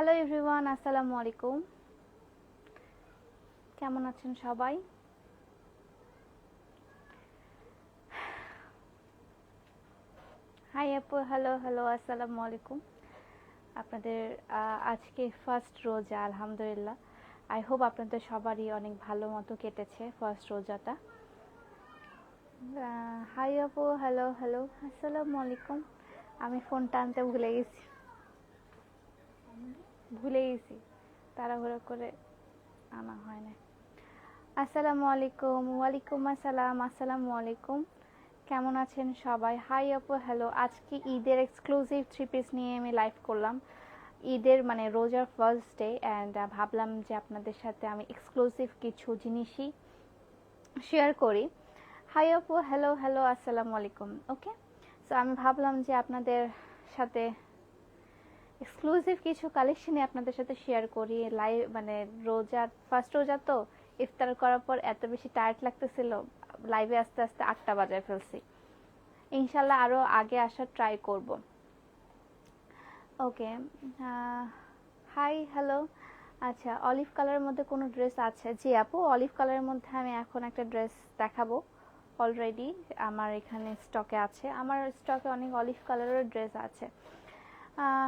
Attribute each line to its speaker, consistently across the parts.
Speaker 1: Hello everyone আসসালামু আলাইকুম কেমন আছেন সবাই? হাই আপু হ্যালো হ্যালো আসসালামু আলাইকুম আপনাদের আজকে ফার্স্ট রোজা, আলহামদুলিল্লাহ। আই হোপ আপনাদের সবারই অনেক ভালো মতো কেটেছে ফার্স্ট রোজাটা। হাই আপু হ্যালো হ্যালো আসসালামু আলাইকুম আমি ফোনটা আনতে ভুলে গেছি। ভুলে গেছি। তাড়াহুড়ো করে আনা হয় না আসসালামু আলাইকুম, ওয়ালাইকুম আসসালাম, আসসালামু আলাইকুম। কেমন আছেন সবাই? হাই আপু হ্যালো আজকে ঈদের এক্সক্লুসিভ থ্রি পিস নিয়ে আমি লাইভ করলাম। ঈদের মানে রোজার ফার্স্ট ডে অ্যান্ড ভাবলাম যে আপনাদের সাথে আমি এক্সক্লুসিভ কিছু জিনিসই শেয়ার করি। হাই আপু হ্যালো হ্যালো আসসালামু আলাইকুম ওকে সো আমি ভাবলাম যে আপনাদের সাথে এক্সক্লুসিভ কিছু কালেকশনে আপনাদের সাথে শেয়ার করি। লাইভ মানে রোজা ফার্স্ট রোজা তো ইফতার করার পর এত বেশি টায়ার্ড লাগতেছিল। লাইভে আস্তে আস্তে আটটা বাজায় ফেলছি। ইনশাল্লাহ আরও আগে আসার ট্রাই করব। ওকে হাই হ্যালো আচ্ছা অলিভ কালারের মধ্যে কোনো ড্রেস আছে? জি আপু অলিভ কালারের মধ্যে আমি এখন একটা ড্রেস দেখাবো অলরেডি আমার এখানে স্টকে আছে। আমার স্টকে অনেক অলিভ কালারের ড্রেস আছে।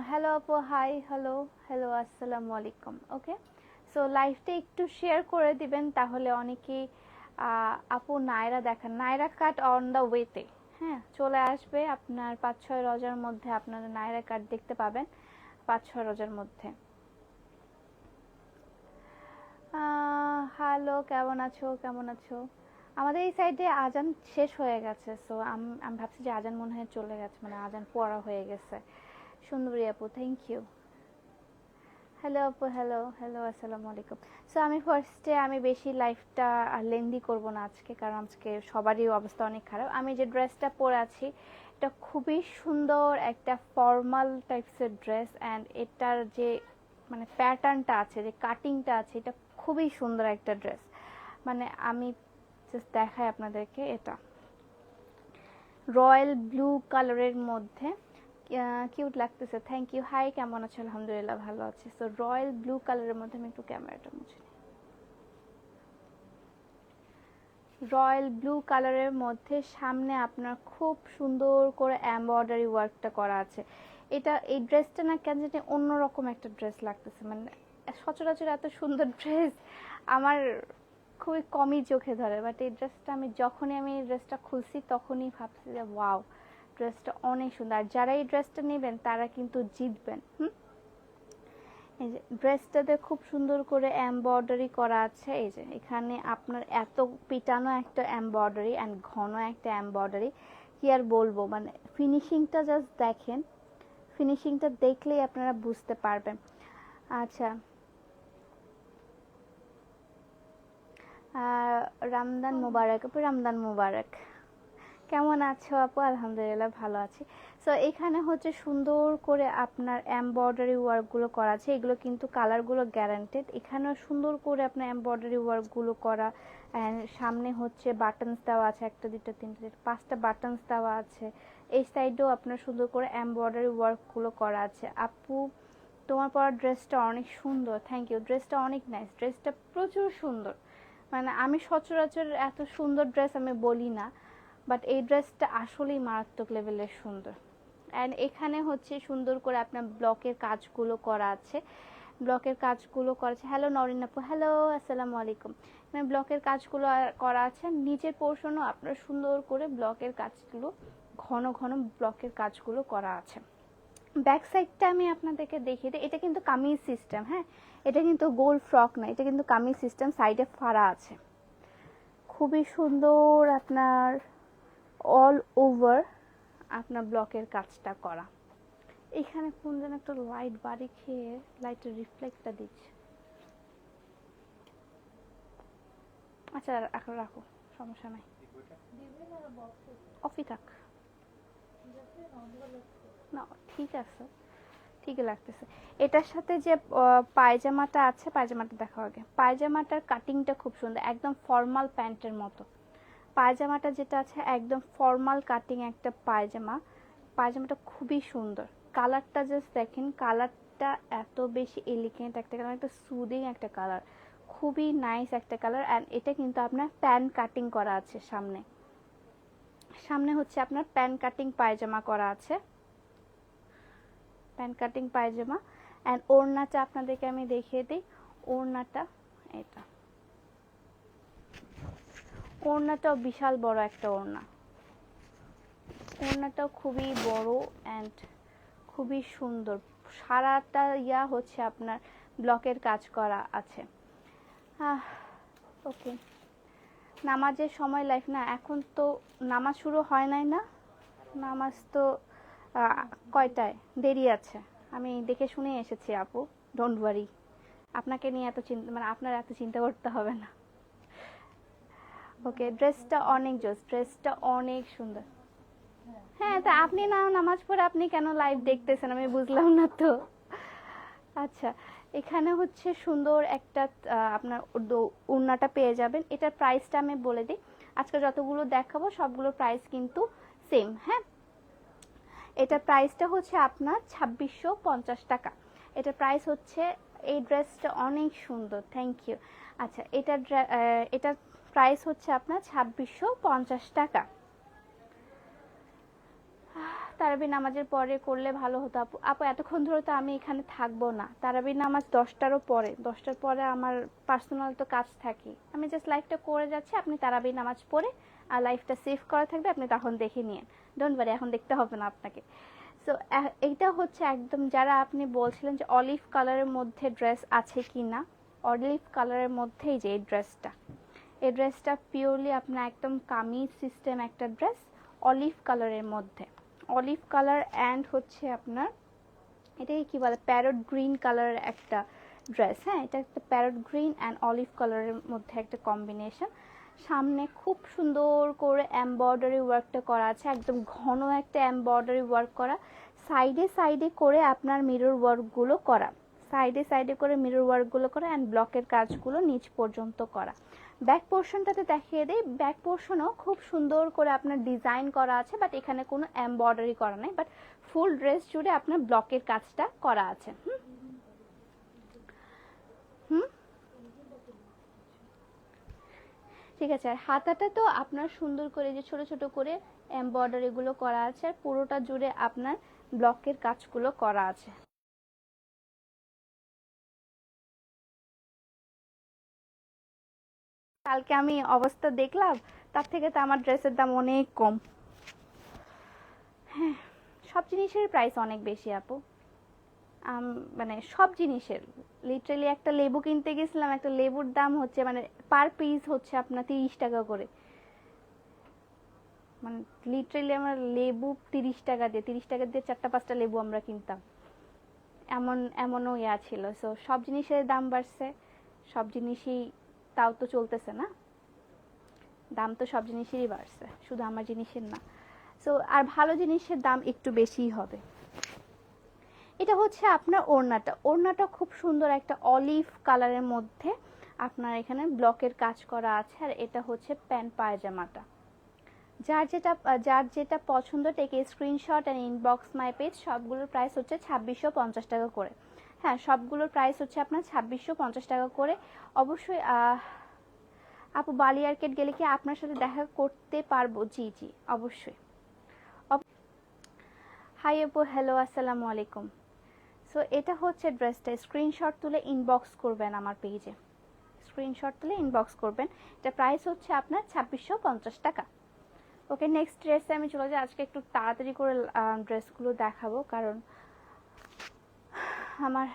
Speaker 1: হ্যালো আপু হাই হ্যালো হ্যালো আসসালামু আলাইকুম ওকে সো লাইভটা একটু শেয়ার করে দিবেন, তাহলে অনেকেই আপু নায়রা দেখান, নায়রা কাট অন দ্য ওয়েতে হ্যাঁ? চলে আসবে আপনার পাঁচ ছয় রোজার মধ্যে, আপনারা নায়রা কাট দেখতে পাবেন পাঁচ ছয় রোজার মধ্যে। হ্যালো কেমন আছো কেমন আছো? আমাদের এই সাইডে আজান শেষ হয়ে গেছে সো আমি আমি ভাবছি যে আজান মনে হয় চলে গেছে মানে আজান পড়া হয়ে গেছে। সুন্দরী আপু থ্যাংক ইউ হ্যালো আপু হ্যালো হ্যালো আসসালামু আলাইকুম. সো আমি ফার্স্টে আমি বেশি লাইফটা লেন্দি করব না আজকে, কারণ আজকে সবারই অবস্থা অনেক খারাপ। আমি যে ড্রেসটা পরে আছি, এটা খুবই সুন্দর একটা ফর্মাল টাইপসের ড্রেস অ্যান্ড এটার যে মানে প্যাটার্নটা আছে, যে কাটিংটা আছে, এটা খুবই সুন্দর একটা ড্রেস মানে আমি জাস্ট দেখাই আপনাদেরকে এটা। রয়্যাল ব্লু কালারের মধ্যে কিউট লাগতেছে। থ্যাংক ইউ হাই কেমন আছো? আলহামদুলিল্লাহ ভালো আছি। সো রয়্যাল ব্লু কালারের মধ্যে আমি একটু ক্যামেরাটা মুছে রয়্যাল ব্লু কালারের মধ্যে সামনে আপনার খুব সুন্দর করে এমব্রয়ডারি ওয়ার্কটা করা আছে। এটা, এই ড্রেসটা না কেন জানি অন্যরকম একটা ড্রেস লাগতেছে। মানে সচরাচর এত সুন্দর ড্রেস আমার খুবই কমই চোখে ধরে। বাট এই ড্রেসটা আমি, যখনই আমি এই ড্রেসটা খুলছি, তখনই ভাবছি যে ওয়াও ড্রেসটা অনেক সুন্দর। আর যারা এই ড্রেসটা নেবেন তারা কিন্তু জিতবেন। হুম? এই যে ড্রেসটাতে খুব সুন্দর করে এমব্রয়ডারি করা আছে। এই যে এখানে আপনার এত পিটানো একটা এমব্রয়ডারি অ্যান্ড ঘন একটা এমব্রয়ডারি। কি আর বলব? মানে ফিনিশিংটা জাস্ট দেখেন। ফিনিশিংটা দেখলেই আপনারা বুঝতে পারবেন। আচ্ছা। রামদান মুবারক আপু রামদান মুবারক। কেমন আছো আপু? আলহামদুলিল্লাহ ভালো আছি। সো এখানে হচ্ছে সুন্দর করে আপনার এমব্রয়ডারি ওয়ার্কগুলো করা আছে। এগুলো কিন্তু কালারগুলো গ্যারান্টেড এখানেও সুন্দর করে আপনার এমব্রয়ডারি ওয়ার্কগুলো করা। And সামনে হচ্ছে বাটনস দেওয়া আছে, একটা দুটো তিনটে পাঁচটা বাটনস দেওয়া আছে। এই সাইডেও আপনার সুন্দর করে এমব্রয়ডারি ওয়ার্কগুলো করা আছে। আপু, তোমার পরা ড্রেসটা অনেক সুন্দর। থ্যাংক ইউ ড্রেসটা অনেক নাইস ড্রেসটা প্রচুর সুন্দর। মানে আমি সচরাচর এত সুন্দর ড্রেস আমি বলি না। বাট এই ড্রেসটা আসলেই মারাত্মক লেভেলের সুন্দর। অ্যান্ড এখানে হচ্ছে সুন্দর করে আপনার ব্লকের কাজগুলো করা আছে। ব্লকের কাজগুলো করা আছে। হ্যালো নরিন আপু। হ্যালো আসসালামু আলাইকুম। মানে ব্লকের কাজগুলো করা আছে। নিচের পোর্শনও আপনার সুন্দর করে ব্লকের কাজগুলো, ঘন ঘন ব্লকের কাজগুলো করা আছে। ব্যাক সাইডটা আমি আপনাদেরকে দেখিয়ে দিই। এটা কিন্তু কামিজ সিস্টেম হ্যাঁ? এটা কিন্তু গোল ফ্রক না, এটা কিন্তু কামিজ সিস্টেম সাইডে ফাড়া আছে। খুবই সুন্দর আপনার অল ওভার আপনার ব্লকের কাজটা করা। এখানে কোন যেন একটা লাইট বাড়ি খেয়ে লাইটের রিফ্লেক্টটা দিচ্ছে। আচ্ছা এখন রাখো, সমস্যা নাই। অফি থাক। না, ঠিক আছে, ঠিকই লাগতেছে। এটার সাথে যে পায়জামাটা আছে, পায়জামাটা দেখো আগে। পায়জামাটার কাটিংটা খুব সুন্দর, একদম ফর্মাল প্যান্টের মতো। পায়জামাটা যেটা আছে, একদম ফর্মাল কাটিং একটা পায়জামা। পায়জামাটা খুবই সুন্দর। কালারটা জাস্ট দেখেন কালারটা এত বেশি এলিগেন্ট একটা কালার একটা সুদিং একটা কালার খুবই নাইস একটা কালার অ্যান্ড এটা কিন্তু আপনার প্যান কাটিং করা আছে সামনে। সামনে হচ্ছে আপনার প্যান কাটিং পায়জামা করা আছে। প্যান কাটিং পায়জামা অ্যান্ড ওড়নাটা আপনাদেরকে আমি দেখিয়ে দিই। ওড়নাটা, এটা। ওড়নাটাও বিশাল বড় একটা ওড়না। ওড়নাটাও খুবই বড় অ্যান্ড খুবই সুন্দর। সারাটা ইয়া হচ্ছে আপনার ব্লকের কাজ করা আছে। ওকে নামাজের সময় লাইফ না, এখন তো নামাজ শুরু হয় নাই না? নামাজ তো কয়টায়? দেরি আছে। আমি দেখে শুনে এসেছি আপু ডোন্ট ওয়ারি আপনাকে নিয়ে এত চিন্তা মানে আপনার এত চিন্তা করতে হবে না। ওকে ড্রেসটা অনেক জোস ড্রেসটা অনেক সুন্দর। হ্যাঁ তা আপনি না, নামাজ পড়ে আপনি কেন লাইভ দেখতেছেন? আমি বুঝলাম না তো। আচ্ছা এখানে হচ্ছে সুন্দর একটা আপনার ওড়নাটা পেয়ে যাবেন। এটার প্রাইসটা আমি বলে দিই। আজকে যতগুলো দেখাবো, সবগুলোর প্রাইস কিন্তু সেম হ্যাঁ? এটার প্রাইসটা হচ্ছে আপনার ছাব্বিশশো পঞ্চাশ টাকা। এটার প্রাইস হচ্ছে, এই ড্রেসটা অনেক সুন্দর থ্যাংক ইউ আচ্ছা এটা এটার প্রাইস হচ্ছে আপনার ছাব্বিশশো পঞ্চাশ টাকা। তারাবি নামাজের পরে করলে ভালো হতো। আপু আপু, এতক্ষণ ধরে তো আমি এখানে থাকব না। তারাবি নামাজ দশটারও পরে। দশটার পরে আমার পার্সোনাল তো কাজ থাকে আমি জাস্ট লাইফটা করে যাচ্ছি, আপনি তারাবি নামাজ পড়ে, আর লাইফটা সেভ করা থাকবে, আপনি তখন দেখে নিন ডোন্ট ওয়ারি এখন দেখতে হবে না আপনাকে। সো এইটা হচ্ছে একদম যারা আপনি বলছিলেন যে অলিভ কালারের মধ্যে ড্রেস আছে কি না অলিভ কালারের মধ্যেই যে এই ড্রেসটা এই ড্রেসটা পিওরলি আপনার একদম কামিজ সিস্টেম একটা ড্রেস অলিভ কালারের মধ্যে। অলিভ কালার অ্যান্ড হচ্ছে আপনার, এটাকে কি বলে প্যারট গ্রিন কালারের একটা ড্রেস হ্যাঁ? এটা একটা প্যারট গ্রিন অ্যান্ড অলিভ কালারের মধ্যে একটা কম্বিনেশন সামনে খুব সুন্দর করে এমব্রয়ডারি ওয়ার্কটা করা আছে, একদম ঘন একটা এমব্রয়ডারি ওয়ার্ক করা। সাইডে সাইডে করে আপনার মিরর ওয়ার্কগুলো করা। সাইডে সাইডে করে মিরর ওয়ার্কগুলো করা অ্যান্ড ব্লকের কাজগুলো নিচ পর্যন্ত করা। ব্যাক পোর্শনটাতে দেখিয়ে দেই। ব্যাক পোর্শনও খুব সুন্দর করে আপনার ডিজাইন করা আছে বাট এখানে কোনো এমব্রয়ডারি করা নাই বাট ফুল ড্রেস জুড়ে আপনার ব্লকের কাজটা করা আছে। হুম? হুম? ঠিক আছে, আর হাতাটা তো আপনার সুন্দর করে যে ছোট ছোট করে এমব্রয়ডারি গুলো করা আছে, আর পুরোটা জুড়ে আপনার ব্লকের কাজগুলো করা আছে। কালকে আমি অবস্থা দেখলাম, তার থেকে তো আমার ড্রেসের দাম অনেক কম। হ্যাঁ সব জিনিসের প্রাইস অনেক বেশি আপু। মানে সব জিনিসের লিটারালি একটা লেবু কিনতে গেছিলাম, একটা লেবুর দাম হচ্ছে মানে পার পিস হচ্ছে আপনার তিরিশ টাকা করে। মানে লিটারালি আমার লেবু তিরিশ টাকা দিয়ে, তিরিশ টাকা দিয়ে চারটা, পাঁচটা লেবু আমরা কিনতাম। এমন, এমনও ইয়া ছিল। সো সব জিনিসের দাম বাড়ছে, সব জিনিসই তাও তো চলতেছে না। দাম তো সব জিনিসেরই বাড়ছে, শুধু আমার জিনিসের না। সো আর ভালো জিনিসের দাম একটু বেশিই হবে। এটা হচ্ছে আপনার ওড়নাটা। ওড়নাটা খুব সুন্দর একটা অলিভ কালারের মধ্যে আপনার এখানে ব্লকের কাজ করা আছে, আর এটা হচ্ছে প্যান্ট পায়জামাটা। যার যেটা যার যেটা পছন্দ take screenshot and inbox my page সবগুলোর প্রাইস হচ্ছে ছাব্বিশশো পঞ্চাশ টাকা করে। হ্যাঁ সবগুলোর প্রাইস হচ্ছে আপনার ছাব্বিশশো পঞ্চাশ টাকা করে। অবশ্যই আপু বালি আর্কেট গেলে কি আপনার সাথে দেখা করতে পারব? জি জি, অবশ্যই। হাই আপু হ্যালো আসসালামু আলাইকুম। সো এটা হচ্ছে ড্রেসটা স্ক্রিনশট তুলে ইনবক্স করবেন আমার পেজে স্ক্রিনশট তুলে ইনবক্স করবেন। এটা প্রাইস হচ্ছে আপনার ছাব্বিশশো পঞ্চাশ টাকা। ওকে নেক্সট ড্রেসে আমি চলে যাই। আজকে একটু তাড়াতাড়ি করে ড্রেসগুলো দেখাবো। কারণ আমার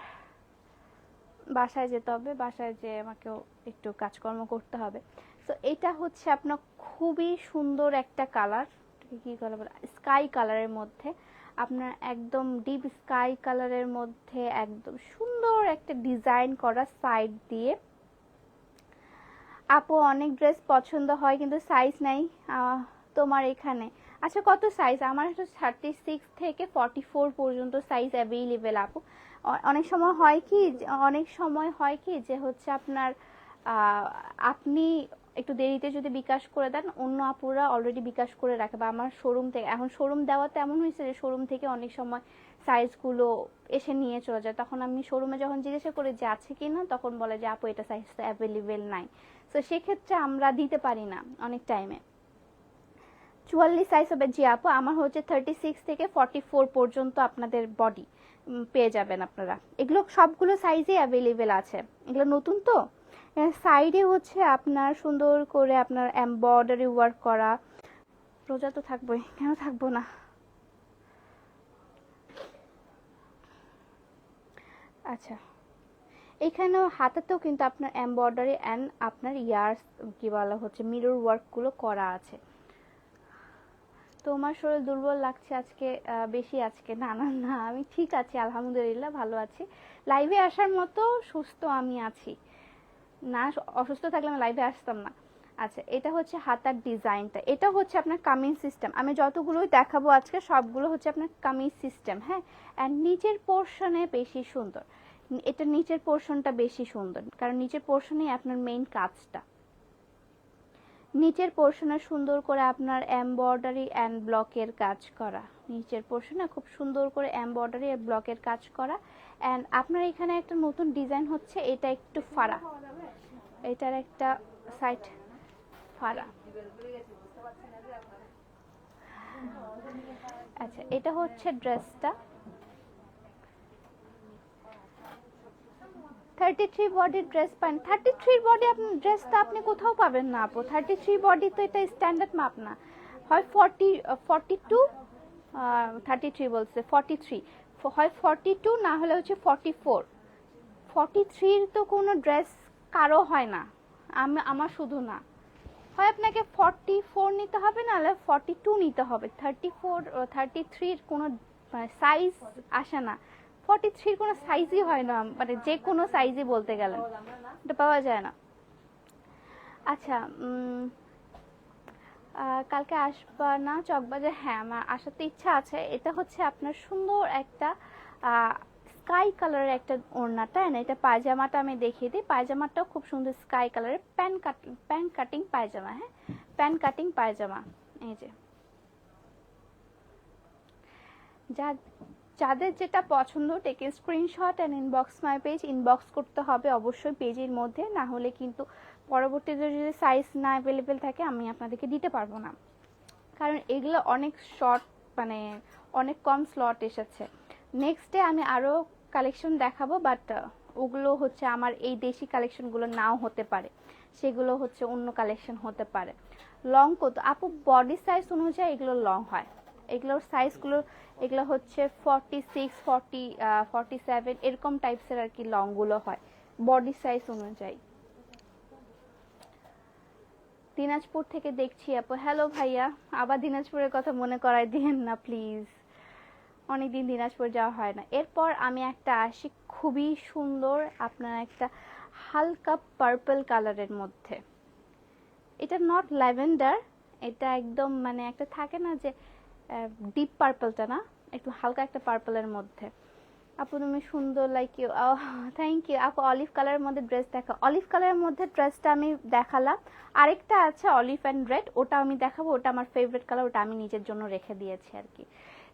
Speaker 1: বাসায় যেতে হবে, বাসায় যে আমাকেও একটু কাজকর্ম করতে হবে। তো এটা হচ্ছে আপনার খুবই সুন্দর একটা কালার কি কালার বলে? স্কাই কালারের মধ্যে। আপনার একদম ডিপ স্কাই কালারের মধ্যে একদম সুন্দর একটা ডিজাইন করা সাইড দিয়ে। আপু অনেক ড্রেস পছন্দ হয়, কিন্তু সাইজ নাই তোমার এখানে। আচ্ছা কত সাইজ আমার একটু থার্টি সিক্স থেকে ফর্টি ফোর পর্যন্ত সাইজ অ্যাভেলেবেল আপু। অনেক সময় হয় কি অনেক সময় হয় কি যে, হচ্ছে আপনার আপনি একটু দেরিতে যদি বিকাশ করে দেন, অন্য আপুরা অলরেডি বিকাশ করে রাখে। বা আমার শোরুম থেকে, এখন শোরুম দেওয়াতে এমন হয়েছে যে শোরুম থেকে অনেক সময় সাইজগুলো এসে নিয়ে চলে যায়। তখন আমি শোরুমে যখন জিজ্ঞাসা করি যে, আছে কি না? তখন বলে যে, আপু, এটা সাইজ তো অ্যাভেলেবেল নাই। তো সেক্ষেত্রে আমরা দিতে পারি না অনেক টাইমে চুয়াল্লিশ সাইজ হবে জি আপু। আমার হচ্ছে থার্টি সিক্স থেকে ফর্টি ফোর পর্যন্ত আপনাদের বডি পেয়ে যাবেন আপনারা। এগুলো সবগুলো সাইজে অ্যাভেলেবেল আছে। এগুলো নতুন তো? সাইডে হচ্ছে আপনার সুন্দর করে আপনার এমব্রয়ডারি ওয়ার্ক করা। রোজা তো থাকবোই, কেন থাকব না? আচ্ছা এখানেও হাতাতেও কিন্তু আপনার এমব্রয়ডারি অ্যান্ড আপনার ইয়ার্স কি বলা হচ্ছে মিরর ওয়ার্কগুলো করা আছে। তোমার শরীর দুর্বল লাগছে আজকে বেশি আজকে। না না না, আমি ঠিক আছি, আলহামদুলিল্লাহ, ভালো আছি। লাইভে আসার মতো সুস্থ আমি আছি। না, অসুস্থ থাকলে আমি লাইভে আসতাম না। আচ্ছা এটা হচ্ছে হাতার ডিজাইনটা। এটা হচ্ছে আপনার কামিং সিস্টেম আমি যতগুলোই দেখাবো আজকে, সবগুলো হচ্ছে আপনার কামিং সিস্টেম হ্যাঁ? অ্যান্ড নিচের পোর্শনে বেশি সুন্দর। এটা নিচের পোর্শনটা বেশি সুন্দর। কারণ নিচের পোর্শনেই আপনার মেইন কাজটা। নিচের পোর্শনে সুন্দর করে আপনার এমব্রয়ডারি অ্যান্ড ব্লকের কাজ করা। নিচের পোর্শনে খুব সুন্দর করে এমব্রয়ডারি আর ব্লকের কাজ করা। অ্যান্ড আপনার এখানে একটা নতুন ডিজাইন হচ্ছে, এটা একটু ফাড়া। এটার একটা সাইড ফাড়া। আচ্ছা এটা হচ্ছে ড্রেসটা থার্টি থ্রি বডির ড্রেস পান থার্টি থ্রি বডি আপনি ড্রেসটা আপনি কোথাও পাবেন না, আপু। থার্টি থ্রি বডি তো এটা স্ট্যান্ডার্ড মাপ না। হয় forty forty two thirty three বলছে ফর্টি থ্রি হয় ফর্টি টু না হলে হচ্ছে ফর্টি ফোর ফর্টি থ্রির তো কোনো ড্রেস কারও হয় না। আমি আমার শুধু না। হয় আপনাকে ফর্টি ফোর নিতে হবে না হলে ফর্টি টু নিতে হবে। থার্টি ফোর থার্টি থ্রির কোনো সাইজ আসে না। ফর্টি থ্রির কোনো সাইজই হয় না মানে যে কোনো সাইজই বলতে গেলেন। এটা পাওয়া যায় না। আচ্ছা কালকে আসবা না চকবাজার? হ্যাঁ আমার আসার তো ইচ্ছা আছে। এটা হচ্ছে আপনার সুন্দর একটা স্কাই কালারের একটা ওড়নাটা না? এটা পায়জামাটা আমি দেখিয়ে দিই। পায়জামাটাও খুব সুন্দর স্কাই কালারের প্যান কাট, প্যান কাটিং পায়জামা হ্যাঁ? প্যান কাটিং পায়জামা। এই যে। যা যাদের যেটা পছন্দ take screenshot and inbox my page inbox করতে হবে অবশ্যই পেজের মধ্যে, না হলে কিন্তু পরবর্তীতে যদি সাইজ না অ্যাভেলেবেল থাকে, আমি আপনাদেরকে দিতে পারব না। কারণ এগুলো অনেক শর্ট মানে অনেক কম স্লট এসেছে। নেক্সট ডে আমি আরও কালেকশন দেখাবো বাট ওগুলো হচ্ছে আমার এই দেশি কালেকশনগুলো নাও হতে পারে। সেগুলো হচ্ছে অন্য কালেকশন হতে পারে। লং কত? আপু বডি সাইজ অনুযায়ী এগুলো লং হয়। এগুলোর সাইজগুলো এগুলো হচ্ছে forty six forty forty seven এরকম টাইপসের আর কি লংগুলো হয় বডি সাইজ অনুযায়ী। দিনাজপুর থেকে দেখছি আপু। হ্যালো ভাইয়া, আবার দিনাজপুরের কথা মনে করাই দিন না প্লিজ অনেকদিন দিনাজপুর যাওয়া হয় না। এরপর আমি একটা আসি খুবই সুন্দর, আপনার একটা হালকা পার্পল কালারের মধ্যে। এটা নট ল্যাভেন্ডার এটা একদম মানে একটা থাকে না যে ডিপ পার্পলটা না? একটু হালকা একটা পার্পলের মধ্যে। আপু, তুমি সুন্দর লাইক ইউ থ্যাংক ইউ আপু অলিভ কালারের মধ্যে ড্রেস দেখা। অলিভ কালারের মধ্যে ড্রেসটা আমি দেখালাম। আরেকটা আছে অলিভ অ্যান্ড রেড ওটা আমি দেখাবো। ওটা আমার ফেভারিট কালার ওটা আমি নিজের জন্য রেখে দিয়েছি আর কি।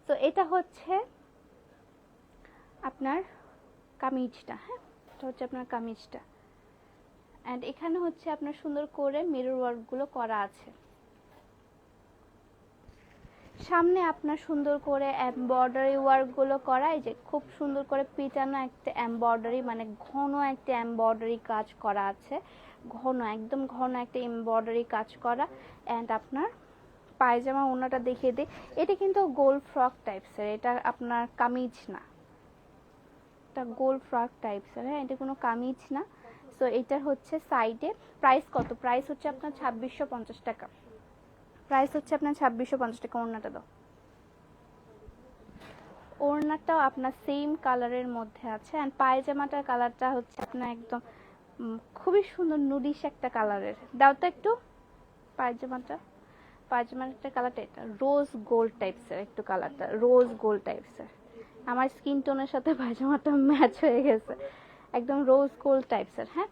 Speaker 1: তো এটা হচ্ছে আপনার কামিজটা হ্যাঁ? এটা হচ্ছে আপনার কামিজটা। অ্যান্ড এখানে হচ্ছে আপনার সুন্দর করে মিরর ওয়ার্কগুলো করা আছে। সামনে আপনার সুন্দর করে এমব্রয়ডারি ওয়ার্কগুলো করা, এই যে খুব সুন্দর করে পিটানো একটা এমব্রয়ডারি মানে ঘন একটা এমব্রয়ডারি কাজ করা আছে। ঘন, একদম ঘন একটা এমব্রয়ডারি কাজ করা। অ্যান্ড আপনার পায়জামা ওনাটা দেখিয়ে দিই। এটা কিন্তু গোল ফ্রক টাইপসের এটা আপনার কামিজ না। এটা গোল ফ্রক টাইপসের হ্যাঁ এটা কোনো কামিজ না। সো এটা হচ্ছে সাইডে প্রাইস কত? প্রাইস হচ্ছে আপনার ছাব্বিশশো পঞ্চাশ টাকা। প্রাইস হচ্ছে আপনার ছাব্বিশশো পঞ্চাশ টাকা, ওড়নাটা দাও। ওড়নাটাও আপনার সেম কালারের মধ্যে আছে অ্যান্ড পায়জামাটার কালারটা হচ্ছে আপনার একদম খুবই সুন্দর নুডিশ একটা কালারের দাও তো একটু পায়জামাটা। পায়জামাটার কালারটা এটা রোজ গোল্ড টাইপসের একটু কালারটা রোজ গোল্ড টাইপসের আমার স্কিন টোনের সাথে পায়জামাটা ম্যাচ হয়ে গেছে। একদম রোজ গোল্ড টাইপসের হ্যাঁ?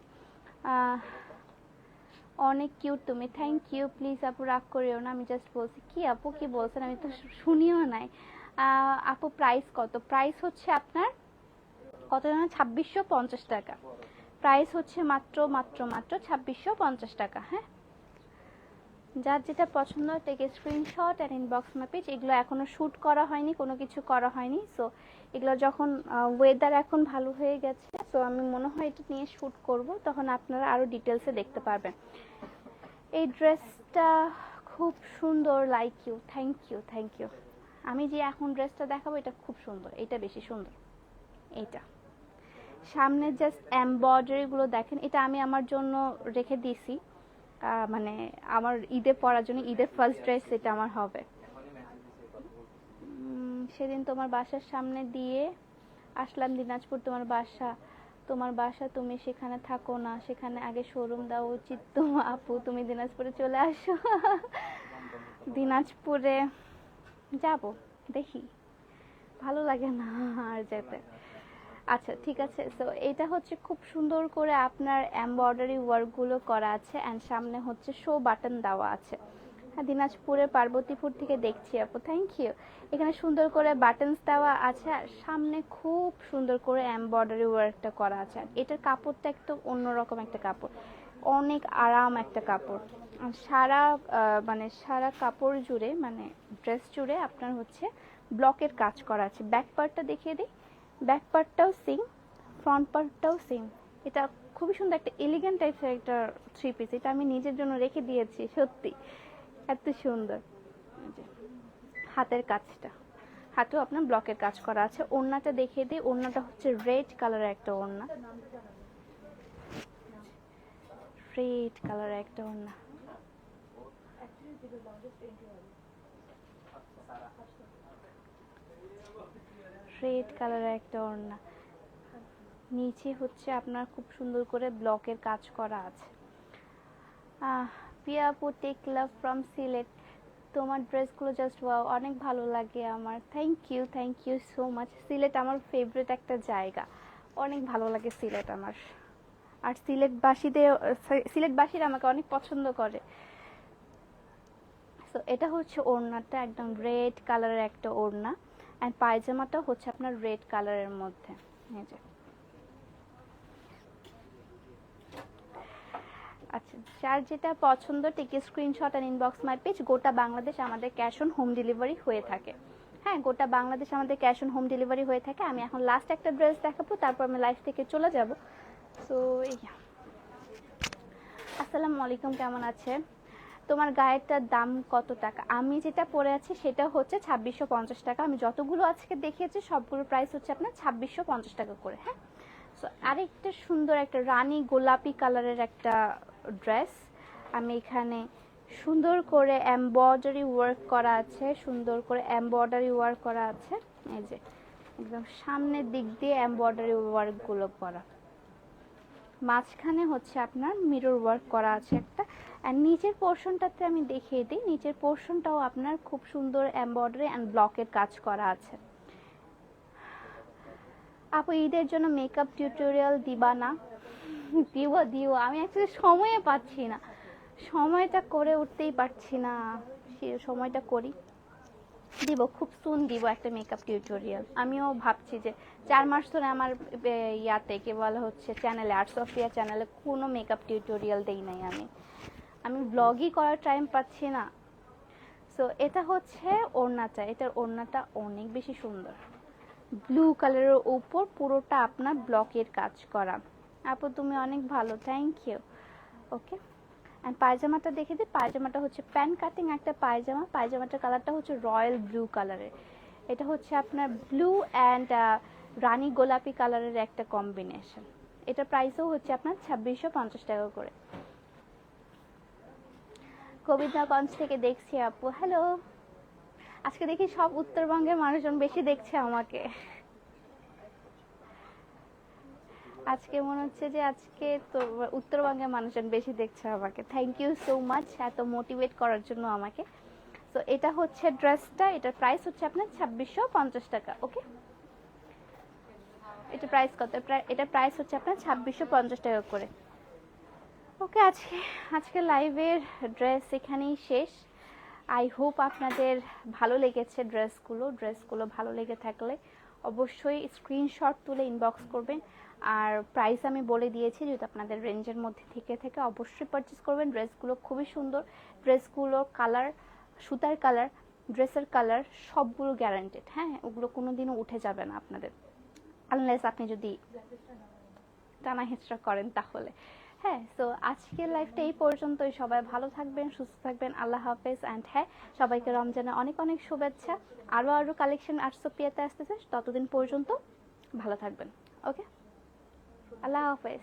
Speaker 1: অনেক কিউট তুমি। থ্যাংক ইউ প্লিজ আপু রাগ করিও না, আমি জাস্ট বলছি, কি আপু, কি বলছেন? আমি তো শুনিও নাই। আপু প্রাইস কত? প্রাইস হচ্ছে আপনার কত জানা? ছাব্বিশশো পঞ্চাশ টাকা। প্রাইস হচ্ছে মাত্র মাত্র মাত্র ছাব্বিশশো পঞ্চাশ টাকা হ্যাঁ? যার যেটা পছন্দ take screenshot and inbox message এগুলো এখনও শ্যুট করা হয়নি, কোনো কিছু করা হয়নি। সো এগুলো যখন ওয়েদার এখন ভালো হয়ে গেছে সো আমি মনে হয় এটা নিয়ে শ্যুট করব, তখন আপনারা আরও ডিটেলসে দেখতে পারবেন। এই ড্রেসটা খুব সুন্দর like you thank you thank you আমি যে এখন ড্রেসটা দেখাবো, এটা খুব সুন্দর, এটা বেশি সুন্দর। এইটা। সামনে জাস্ট এমব্রয়ডারিগুলো দেখেন, এটা আমি আমার জন্য রেখে দিয়েছি। মানে আমার ঈদে পড়ার জন্য, ঈদের ফার্স্ট ড্রেস এটা আমার হবে। সেদিন তোমার বাসার সামনে দিয়ে আসলাম দিনাজপুর, তোমার বাসা। তোমার বাসা, তুমি সেখানে থাকো না, সেখানে আগে শোরুম দেওয়া উচিত। তো আপু, তুমি দিনাজপুরে চলে আসো। দিনাজপুরে যাব, দেখি। ভালো লাগে না আর যেতে। আচ্ছা ঠিক আছে। সো এটা হচ্ছে খুব সুন্দর করে আপনার এমব্রয়ডারি ওয়ার্কগুলো করা আছে অ্যান্ড সামনে হচ্ছে শো বাটন দেওয়া আছে। হ্যাঁ দিনাজপুরের পার্বতীপুর থেকে দেখছি আপু থ্যাংক ইউ এখানে সুন্দর করে বাটনস দেওয়া আছে আর সামনে খুব সুন্দর করে এমব্রয়ডারি ওয়ার্কটা করা আছে। আর এটার কাপড়টা একটু অন্যরকম একটা কাপড়। অনেক আরাম একটা কাপড়। সারা মানে সারা কাপড় জুড়ে মানে ড্রেস জুড়ে আপনার হচ্ছে ব্লকের কাজ করা আছে। ব্যাক পার্টটা দেখিয়ে দিই। ব্যাক পার্টটাও সিম ফ্রন্ট পার্টটাও সিম এটা খুবই সুন্দর একটা এলিগেন্ট টাইপের একটা থ্রি পিস এটা আমি নিজের জন্য রেখে দিয়েছি, সত্যি। এত সুন্দর। হাতের কাজটা। হাতেও আপনার ব্লকের কাজ করা আছে। ওড়নাটা দেখিয়ে দিই। ওড়নাটা হচ্ছে রেড কালারের একটা ওড়না। রেড কালারের একটা ওড়না। রেড কালারের একটা ওড়না। নিচে হচ্ছে আপনার খুব সুন্দর করে ব্লকের কাজ করা আছে। আহ, পিয়া আপু টেক লাভ ফ্রম সিলেট তোমার ড্রেসগুলো জাস্ট ওয়াও অনেক ভালো লাগে আমার। Thank you thank you so much Sylhet আমার ফেভারিট একটা জায়গা। অনেক ভালো লাগে সিলেট আমার। আর সিলেটবাসীদের সিলেটবাসীরা আমাকে অনেক পছন্দ করে। সো এটা হচ্ছে ওড়নাটা একদম রেড কালারের একটা ওড়না। অ্যান্ড পায়জামাটা হচ্ছে আপনার রেড কালারের মধ্যে। এই যে। আচ্ছা যার যেটা পছন্দ টিকে স্ক্রিনশট আর ইনবক্স মাই পেজ গোটা বাংলাদেশ আমাদের ক্যাশ অন হোম ডেলিভারি হয়ে থাকে। হ্যাঁ গোটা বাংলাদেশ আমাদের ক্যাশ অন হোম ডেলিভারি হয়ে থাকে। আমি এখন লাস্ট একটা ড্রেস দেখাবো, তারপর আমি লাইফ থেকে চলে যাব। সো এই আসসালামু আলাইকুম, কেমন আছে তোমার গায়েরটার দাম কত টাকা? আমি যেটা পরে আছি সেটা হচ্ছে ছাব্বিশশো পঞ্চাশ টাকা। আমি যতগুলো আজকে দেখিয়েছি, সবগুলোর প্রাইস হচ্ছে আপনার ছাব্বিশশো পঞ্চাশ টাকা করে হ্যাঁ? সো আরেকটা সুন্দর একটা রানি গোলাপি কালারের একটা ড্রেস আমি এখানে সুন্দর করে এমব্রয়ডারি ওয়ার্ক করা আছে, সুন্দর করে এমব্রয়ডারি ওয়ার্ক করা আছে। এই যে, একদম সামনের দিক দিয়ে এমব্রয়ডারি ওয়ার্কগুলো করা। মাঝখানে হচ্ছে আপনার মিরর ওয়ার্ক করা আছে একটা। আর নিচের পোর্শনটাতে আমি দেখিয়ে দিই। নিচের পোর্শনটাও আপনার খুব সুন্দর এমব্রয়ডারি অ্যান্ড ব্লকের কাজ করা আছে। আপু, ঈদের জন্য মেকআপ টিউটোরিয়াল দিবা না? দিব দিও আমি অ্যাকচুয়ালি সময়ে পাচ্ছি না। সময়টা করে উঠতেই পারছি না। সে সময়টা করি। দিব, খুব সুন দিব একটা মেকআপ টিউটোরিয়াল আমিও ভাবছি যে চার মাস ধরে আমার ইয়াতে কি বলা হচ্ছে চ্যানেলে আর্টস অফ ইয়া চ্যানেলে কোনো মেকআপ টিউটোরিয়াল দেই নাই আমি। আমি ব্লগই করার টাইম পাচ্ছি না। সো এটা হচ্ছে ওড়নাটা। এটার ওড়নাটা অনেক বেশি সুন্দর। ব্লু কালারের উপর পুরোটা আপনার ব্লকের কাজ করা। আপু, তুমি অনেক ভালো। থ্যাংক ইউ ওকে অ্যান্ড পায়জামাটা দেখে দিই পায়জামাটা হচ্ছে প্যান কাটিং একটা পায়জামা। পায়জামাটার কালারটা হচ্ছে রয়্যাল ব্লু কালারের এটা হচ্ছে আপনার ব্লু অ্যান্ড রানী গোলাপি কালারের একটা কম্বিনেশন। এটা প্রাইসও হচ্ছে আপনার ছাব্বিশশো পঞ্চাশ টাকা করে। কবিতাগঞ্জ থেকে দেখছি আপু। হ্যালো আজকে দেখি সব উত্তরবঙ্গের মানুষজন বেশি দেখছে আমাকে। আজকে মনে হচ্ছে যে আজকে তো উত্তরবঙ্গের মানুষজন বেশি দেখছে আমাকে। থ্যাংক ইউ সো মাচ এত মোটিভেট করার জন্য আমাকে। তো এটা হচ্ছে ড্রেসটা এটার প্রাইস হচ্ছে আপনার ছাব্বিশশো পঞ্চাশ টাকা ওকে এটা প্রাইস কত? এটা প্রাইস হচ্ছে আপনার ছাব্বিশশো পঞ্চাশ টাকা করে। ওকে আজকে আজকে লাইভের ড্রেস এখানেই শেষ। আই হোপ আপনাদের ভালো লেগেছে ড্রেসগুলো ড্রেসগুলো ভালো লেগে থাকলে অবশ্যই স্ক্রিনশট তুলে ইনবক্স করবেন। আর প্রাইস আমি বলে দিয়েছি যদি আপনাদের রেঞ্জের মধ্যে থেকে থেকে অবশ্যই পারচেস করবেন। ড্রেসগুলো খুবই সুন্দর। ড্রেসগুলোর কালার সুতার কালার ড্রেসের কালার সবগুলো গ্যারান্টেড হ্যাঁ ওগুলো কোনো দিনও উঠে যাবে না আপনাদের। আনলেস আপনি যদি টানা হেঁচড়া করেন তাহলে। হ্যাঁ সো আজকের লাইফটা এই পর্যন্তই। সবাই ভালো থাকবেন, সুস্থ থাকবেন। আল্লাহ হাফেজ। অ্যান্ড হ্যাঁ সবাইকে রমজানে অনেক অনেক শুভেচ্ছা। আরও আরও কালেকশন আটশো পিয়াতে আসতেছে। ততদিন পর্যন্ত ভালো থাকবেন। ওকে আল্লাহ হাফেজ